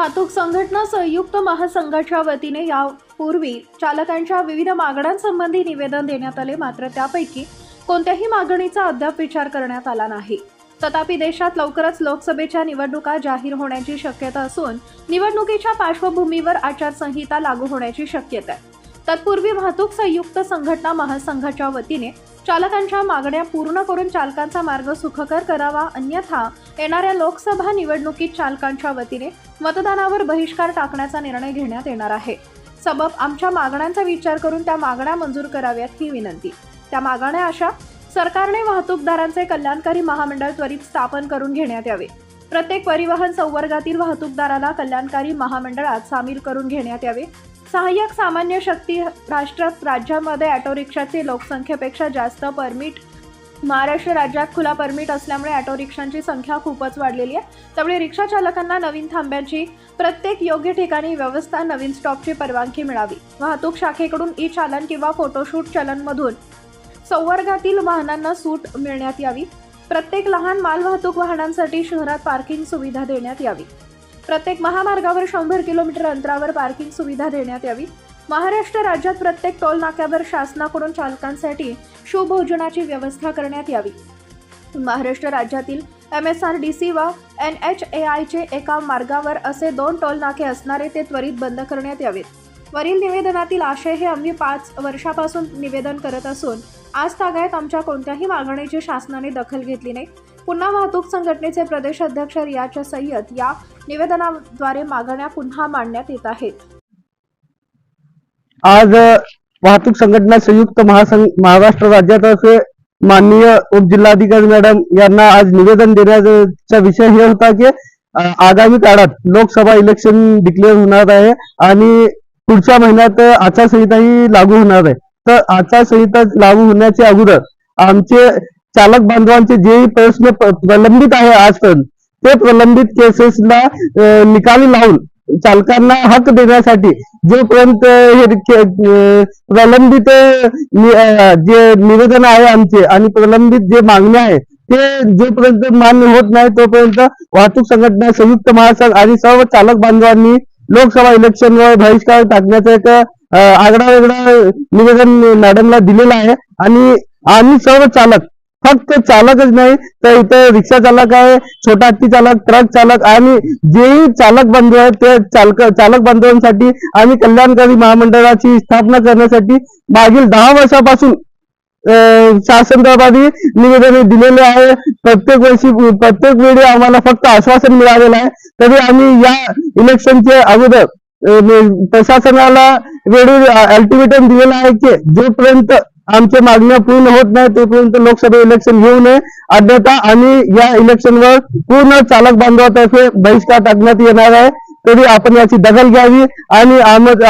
वाहतूक संघटना संयुक्त महासंघाच्या वतीने यापूर्वी चालकांच्या विविध मागण्यांसंबंधी निवेदन देण्यात आले. मात्र त्यापैकी कोणत्याही मागणीचा अद्याप विचार करण्यात आला नाही. तथापि देशात लवकरच लोकसभेच्या निवडणुका जाहीर होण्याची शक्यता असून निवडणुकीच्या पार्श्वभूमीवर आचारसंहिता लागू होण्याची शक्यता आहे. तत्पूर्वी वाहतूक संयुक्त संघटना महासंघाच्या वतीने चालकांच्या मागण्या पूर्ण करून चालकांचा मार्ग सुखकर करावा अन्यथा येणाऱ्या लोकसभा निवडणुकीत चालकांच्या वतीने मतदानावर बहिष्कार टाकण्याचा निर्णय घेण्यात येणार आहे. सबब आमच्या मागण्यांचा विचार करून त्या मागण्या मंजूर कराव्यात ही विनंती. त्या मागण्या अशा सरकारने वाहतूकदारांचे कल्याणकारी महामंडळ त्वरित स्थापन करून घेण्यात यावे. प्रत्येक परिवहन संवर्गातील वाहतूकदाराला कल्याणकारी महामंडळात सामील करून घेण्यात यावे. सहाय्यक सामान्य शक्ती राष्ट्रात राज्यामध्ये ऑटो रिक्षाची लोकसंख्येपेक्षा जास्त परमिट महाराष्ट्र राज्यात खुला परमिट असल्यामुळे ऑटो रिक्षांची संख्या खूपच वाढलेली आहे. त्यामुळे रिक्षा चालकांना नवीन थांब्यांची प्रत्येक योग्य ठिकाणी व्यवस्था नवीन स्टॉपची परवानगी मिळावी. वाहतूक शाखेकडून ई चालन किंवा फोटोशूट चलनमधून संवर्गातील वाहनांना सूट मिळण्यात यावी. प्रत्येक लहान मालवाहतूक वाहनांसाठी शहरात पार्किंग सुविधा देण्यात यावी. प्रत्येक महामार्गावर शंभर किलोमीटर अंतरावर पार्किंग सुविधा देण्यात यावी. महाराष्ट्र राज्यात प्रत्येक टोल नाक्यावर शासनाकडून चालकांसाठी शुभोजनाची व्यवस्था करण्यात यावी. महाराष्ट्र राज्यातील M S R D C व एन एच ए आयचे एका मार्गावर असे दोन टोल नाके असणारे ते त्वरित बंद करण्यात यावेत. वरील निवेदनातील आशय हे आम्ही पाच वर्षापासून निवेदन करत असून आज तागायत आमच्या कोणत्याही मागणीची शासनाने दखल घेतली नाही. पुन्हा वाहतूक संघटनेचे प्रदेश अध्यक्ष रियाच्या सय्यद या निवेदनाद्वारे मागण्या पुन्हा मांडण्यात येत आहेत. आज वाहतूक संघटना संयुक्त महासंघ महाराष्ट्र राज्यातर्फे माननीय उपजिल्हाधिकारी मॅडम यांना आज निवेदन देण्याचा विषय हे होता की आगामी काळात लोकसभा इलेक्शन डिक्लेअर होणार आहे आणि पुढच्या महिन्यात आचारसंहिताही लागू होणार आहे. तर आचारसंहिता लागू होण्याच्या अगोदर आमचे चालक बांधवांचे जे प्रश्न प्रलंबित आहे आजपर्यंत ते प्रलंबित केसेसला निकाली लावून चालकांना हक देण्यासाठी जोपर्यंत हे प्रलंबित जे निवेदन आहे आमचे आणि प्रलंबित जे मागण्या आहे ते जोपर्यंत मान्य होत नाही तोपर्यंत वाहतूक संघटना संयुक्त महासंघ आणि सर्व चालक बांधवांनी लोकसभा इलेक्शनवर बहिष्कार टाकण्याचं एक आगडा वेगळा निवेदन मॅडमला दिलेलं आहे. आणि आम्ही सर्व चालक फक्त चालकच नाही तर इथं रिक्षा चालक आहे छोटा हत्ती चालक ट्रक चालक आणि जेही चालक बंधू आहेत ते चालक चालक बांधवांसाठी आम्ही कल्याणकारी महामंडळाची स्थापना करण्यासाठी मागील दहा वर्षापासून अं, शासन दरबारी निवेदन दिलेले आहे. प्रत्येक वर्षी प्रत्येक वेळी आम्हाला फक्त आश्वासन मिळालेलं आहे. तरी आम्ही या इलेक्शनचे अगोदर प्रशासनाला वेळी अल्टिमेटम दिलेलं आहे की जोपर्यंत आमच्या मागण्या पूर्ण होत नाही तोपर्यंत लोकसभा इलेक्शन घेऊ नये. अन्यथा आम्ही या इलेक्शनवर पूर्ण चालक बांधवातर्फे बहिष्कार टाकण्यात येणार आहे. तरी आपण याची दखल घ्यावी आणि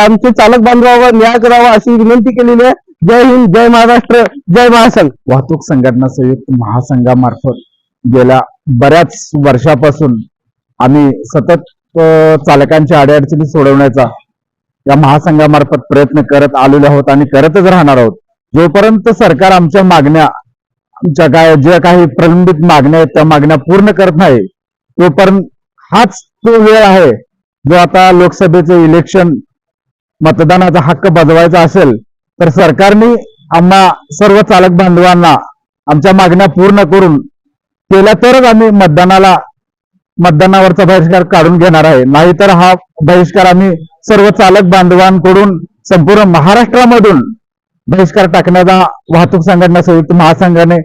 आमचे चालक बांधवावर न्याय करावा अशी विनंती केलेली आहे. जय हिंद जय महाराष्ट्र जय महासंघ. वाहतूक संघटना संयुक्त महासंघामार्फत गेल्या बऱ्याच वर्षापासून आम्ही सतत चालकांच्या अडीअडचणी सोडवण्याचा या महासंघामार्फत प्रयत्न करत आलेलो आहोत आणि करतच राहणार आहोत. जोपर्यंत सरकार आमच्या मागण्या आमच्या काय ज्या काही प्रलंबित मागण्या आहेत त्या मागण्या पूर्ण करत नाही तोपर्यंत हाच तो वेळ आहे जो आता लोकसभेचे इलेक्शन मतदानाचा हक्क बजवायचा असेल तर सरकारने आम्हा सर्व चालक बांधवांना आमच्या मागण्या पूर्ण करून केल्या तरच आम्ही मतदानाला मतदानावरचा बहिष्कार काढून घेणार आहे. नाहीतर हा बहिष्कार आम्ही सर्व चालक बांधवांकडून संपूर्ण महाराष्ट्रामधून बहिष्कार टाकण्याचा वाहतूक संघटना संयुक्त महासंघाने